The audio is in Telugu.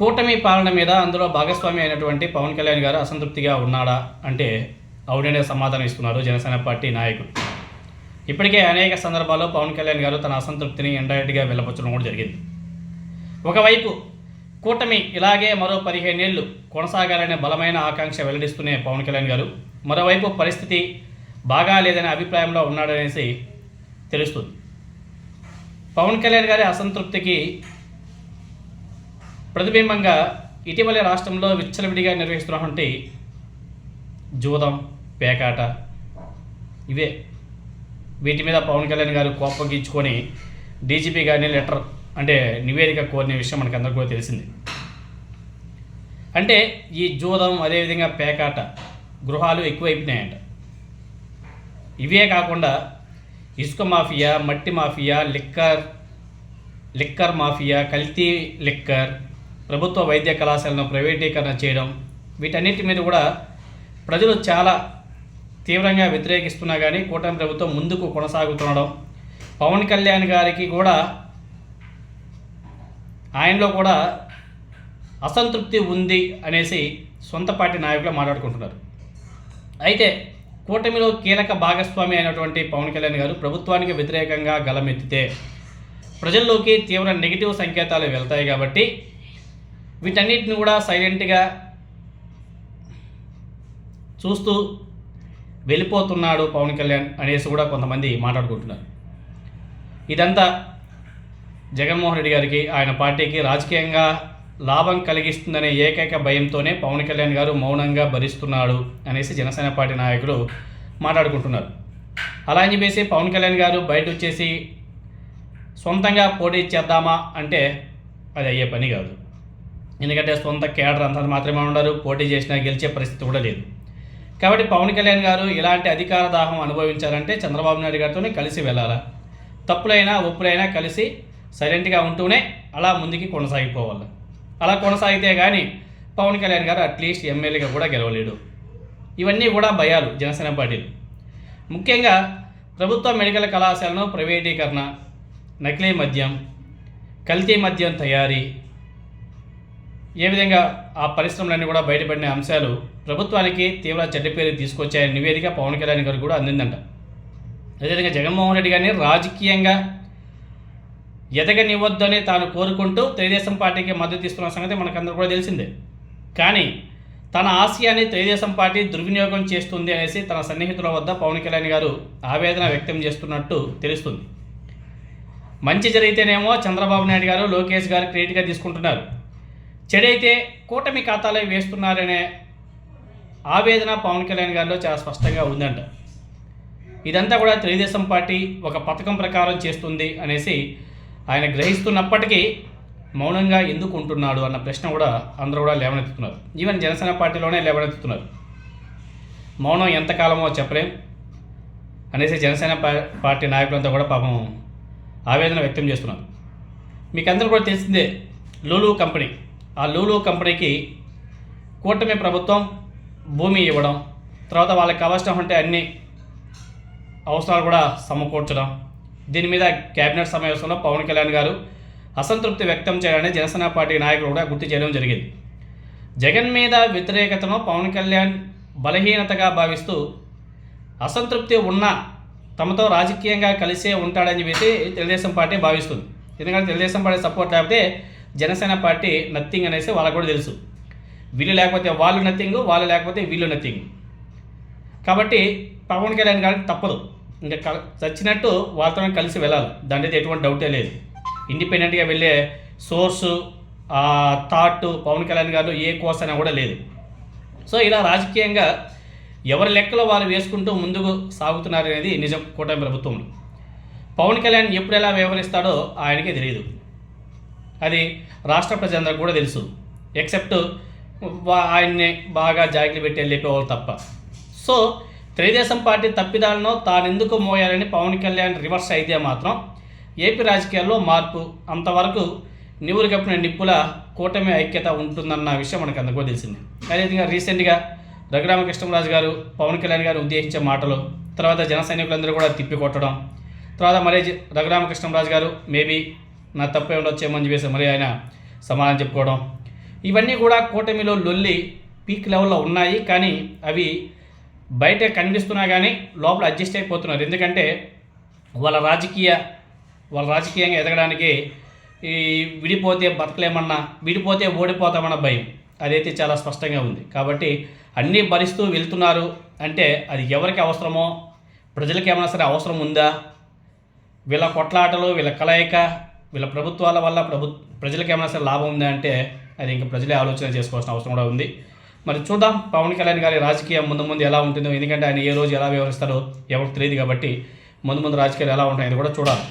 కూటమి పాలన మీద అందులో భాగస్వామి అయినటువంటి పవన్ కళ్యాణ్ గారు అసంతృప్తిగా ఉన్నాడా అంటే అవుననే సమాధానం ఇస్తున్నారు జనసేన పార్టీ నాయకులు. ఇప్పటికే అనేక సందర్భాల్లో పవన్ కళ్యాణ్ గారు తన అసంతృప్తిని ఇండైరెక్ట్గా వెళ్ళపరచడం కూడా జరిగింది. ఒకవైపు కూటమి ఇలాగే మరో పదిహేనేళ్ళు కొనసాగాలనే బలమైన ఆకాంక్ష వెల్లడిస్తూనే పవన్ కళ్యాణ్ గారు మరోవైపు పరిస్థితి బాగా లేదనే అభిప్రాయంలో ఉన్నాడనేసి తెలుస్తుంది. పవన్ కళ్యాణ్ గారి అసంతృప్తికి ప్రతిబింబంగా ఇటీవలే రాష్ట్రంలో విచ్చలవిడిగా నిర్వహిస్తున్నటువంటి జూదం పేకాట ఇవే. వీటి మీద పవన్ కళ్యాణ్ గారు కోపగించుకొని డీజీపీ గారిని లెటర్ అంటే నివేదిక కోరిన విషయం మనకు అందరికీ కూడా తెలిసింది. అంటే ఈ జూదం అదేవిధంగా పేకాట గృహాలు ఎక్కువైపోయినాయంట. ఇవే కాకుండా ఇసుక మాఫియా మట్టి మాఫియా లిక్కర్ లిక్కర్ మాఫియా కల్తీ లిక్కర్ ప్రభుత్వ వైద్య కళాశాలను ప్రైవేటీకరణ చేయడం వీటన్నిటి మీద కూడా ప్రజలు చాలా తీవ్రంగా వ్యతిరేకిస్తున్నా కానీ కూటమి ప్రభుత్వం ముందుకు కొనసాగుతుండడం పవన్ కళ్యాణ్ గారికి కూడా ఆయనలో కూడా అసంతృప్తి ఉంది అనేసి సొంత పార్టీ నాయకులు మాట్లాడుకుంటున్నారు. అయితే కూటమిలో కీలక భాగస్వామి అయినటువంటి పవన్ కళ్యాణ్ గారు ప్రభుత్వానికి వ్యతిరేకంగా గలమెత్తితే ప్రజల్లోకి తీవ్ర నెగిటివ్ సంకేతాలు వెళ్తాయి కాబట్టి వీటన్నిటిని కూడా సైలెంట్గా చూస్తూ వెళ్ళిపోతున్నాడు పవన్ కళ్యాణ్ అనేసి కూడా కొంతమంది మాట్లాడుకుంటున్నారు. ఇదంతా జగన్మోహన్ రెడ్డి గారికి ఆయన పార్టీకి రాజకీయంగా లాభం కలిగిస్తుందనే ఏకైక భయంతోనే పవన్ కళ్యాణ్ గారు మౌనంగా భరిస్తున్నాడు అనేసి జనసేన పార్టీ నాయకులు మాట్లాడుకుంటున్నారు. అలా అని చెప్పేసి పవన్ కళ్యాణ్ గారు బయట వచ్చేసి సొంతంగా పోటీ చేద్దామా? అంటే అది అయ్యే పని కాదు. ఎందుకంటే సొంత కేడర్ అంతా మాత్రమే ఉండరు పోటీ చేసినా గెలిచే పరిస్థితి కూడా లేదు. కాబట్టి పవన్ కళ్యాణ్ గారు ఇలాంటి అధికార దాహం అనుభవించాలంటే చంద్రబాబు నాయుడు గారితోనే కలిసి వెళ్ళాలా? తప్పులైనా ఒప్పులైనా కలిసి సైలెంట్గా ఉంటూనే అలా ముందుకి కొనసాగిపోవాలి. అలా కొనసాగితే కానీ పవన్ కళ్యాణ్ గారు అట్లీస్ట్ ఎమ్మెల్యేగా కూడా గెలవలేడు. ఇవన్నీ కూడా భయాలు జనసేన పార్టీలు. ముఖ్యంగా ప్రభుత్వ మెడికల్ కళాశాలను ప్రైవేటీకరణ నకిలీ మద్యం కల్తీ మద్యం తయారీ ఏ విధంగా ఆ పరిశ్రమలన్నీ కూడా బయటపడిన అంశాలు ప్రభుత్వానికి తీవ్ర చెడ్డ పేరు తీసుకొచ్చాయని నివేదిక పవన్ కళ్యాణ్ గారు కూడా అందిందంట. అదేవిధంగా జగన్మోహన్ రెడ్డి గారిని రాజకీయంగా ఎదగనివ్వద్దని తాను కోరుకుంటూ తెలుగుదేశం పార్టీకి మద్దతు ఇస్తున్న సంగతి మనకందరూ కూడా తెలిసిందే. కానీ తన ఆశయాన్ని తెలుగుదేశం పార్టీ దుర్వినియోగం చేస్తుంది అనేసి తన సన్నిహితుల వద్ద పవన్ కళ్యాణ్ గారు ఆవేదన వ్యక్తం చేస్తున్నట్టు తెలుస్తుంది. మంచి జరిగితేనేమో చంద్రబాబు నాయుడు గారు లోకేష్ గారు క్రెడిట్గా తీసుకుంటున్నారు. చెడైతే కూటమి ఖాతాలో వేస్తున్నారనే ఆవేదన పవన్ కళ్యాణ్ గారిలో చాలా స్పష్టంగా ఉందంట. ఇదంతా కూడా తెలుగుదేశం పార్టీ ఒక పథకం ప్రకారం చేస్తుంది అనేసి ఆయన గ్రహిస్తున్నప్పటికీ మౌనంగా ఎందుకు ఉంటున్నాడు అన్న ప్రశ్న కూడా అందరూ కూడా లేవనెత్తుతున్నారు. ఈవెన్ జనసేన పార్టీలోనే లేవనెత్తుతున్నారు. మౌనం ఎంతకాలమో చెప్పలేం అనేసి జనసేన పార్టీ నాయకులంతా కూడా పాపం ఆవేదన వ్యక్తం చేస్తున్నారు. మీకు అందరూ కూడా తెలిసిందే లూలు కంపెనీ. ఆ లూలు కంపెనీకి కూటమి ప్రభుత్వం భూమి ఇవ్వడం తర్వాత వాళ్ళకి అవసరం ఉంటే అన్ని అవసరాలు కూడా సమకూర్చడం. దీని మీద కేబినెట్ సమావేశంలో పవన్ కళ్యాణ్ గారు అసంతృప్తి వ్యక్తం చేయాలని జనసేన పార్టీ నాయకులు కూడా గుర్తు చేయడం జరిగింది. జగన్ మీద వ్యతిరేకతను పవన్ కళ్యాణ్ బలహీనతగా భావిస్తూ అసంతృప్తి ఉన్న తమతో రాజకీయంగా కలిసే ఉంటాడని చెప్పి తెలుగుదేశం పార్టీ భావిస్తుంది. ఎందుకంటే తెలుగుదేశం పార్టీ సపోర్ట్ లేకపోతే జనసేన పార్టీ నథింగ్ అనేసి వాళ్ళకు కూడా తెలుసు. వీళ్ళు లేకపోతే వాళ్ళు నథింగ్ వాళ్ళు లేకపోతే వీళ్ళు నథింగ్ కాబట్టి పవన్ కళ్యాణ్ గారికి తప్పదు. ఇంకా కల- చచ్చినట్టు వాళ్ళతో కలిసి వెళ్ళాలి. దాని అయితే ఎటువంటి డౌటే లేదు. ఇండిపెండెంట్గా వెళ్ళే సోర్సు థాట్ పవన్ కళ్యాణ్ గారు ఏ కోర్స్ అయినా కూడా లేదు. సో ఇలా రాజకీయంగా ఎవరి లెక్కలో వారు వేసుకుంటూ ముందుకు సాగుతున్నారు అనేది నిజం కూటమి ప్రభుత్వంలో పవన్ కళ్యాణ్ ఎప్పుడు ఎలా వ్యవహరిస్తాడో ఆయనకే తెలియదు. అది రాష్ట్ర ప్రజలందరికీ కూడా తెలుసు. ఎక్సెప్ట్ ఆయన్ని బాగా జాగ్రత్త పెట్టి వెళ్ళిపోవాలి తప్ప. సో తెలుగుదేశం పార్టీ తప్పిదాలను తానెందుకు మోయాలని పవన్ కళ్యాణ్ రివర్స్ అయితే మాత్రం ఏపీ రాజకీయాల్లో మార్పు అంతవరకు నివురు కప్పిన నిప్పుల కూటమి ఐక్యత ఉంటుందన్న విషయం మనకు అందుకో తెలిసింది. అదేవిధంగా రీసెంట్గా రఘురామకృష్ణరాజు గారు పవన్ కళ్యాణ్ గారు ఉద్దేశించే మాటలు తర్వాత జన సైనికులందరూ కూడా తిప్పికొట్టడం తర్వాత మరి రఘురామకృష్ణరాజు గారు మేబీ నా తప్పే ఉండొచ్చేమని చెప్పేసి మరి ఆయన సమాధానం చెప్పుకోవడం. ఇవన్నీ కూడా కూటమిలో లొల్లి పీక్ లెవెల్లో ఉన్నాయి. కానీ అవి బయట కనిపిస్తున్నా కానీ లోపల అడ్జస్ట్ అయిపోతున్నారు. ఎందుకంటే వాళ్ళ రాజకీయ వాళ్ళ రాజకీయంగా ఎదగడానికి ఈ విడిపోతే బతకలేమన్నా విడిపోతే ఓడిపోతామన్న భయం అదైతే చాలా స్పష్టంగా ఉంది. కాబట్టి అన్నీ భరిస్తూ వెళ్తున్నారు అంటే అది ఎవరికి అవసరమో ప్రజలకి ఏమైనా సరే అవసరం ఉందా? వీళ్ళ కొట్లాటలు వీళ్ళ కలయిక వీళ్ళ ప్రభుత్వాల వల్ల ప్రభు ప్రజలకు ఏమైనా సరే లాభం ఉందా అంటే అది ఇంకా ప్రజలే ఆలోచన చేసుకోవాల్సిన అవసరం కూడా ఉంది. మరి చూద్దాం. పవన్ కళ్యాణ్ గారి రాజకీయం ముందు ముందు ఎలా ఉంటుందో ఎందుకంటే ఆయన ఏ రోజు ఎలా వ్యవహరిస్తారో ఎవరికి తెలియదు కాబట్టి ముందు ముందు రాజకీయాలు ఎలా ఉంటాయని కూడా చూడాలి.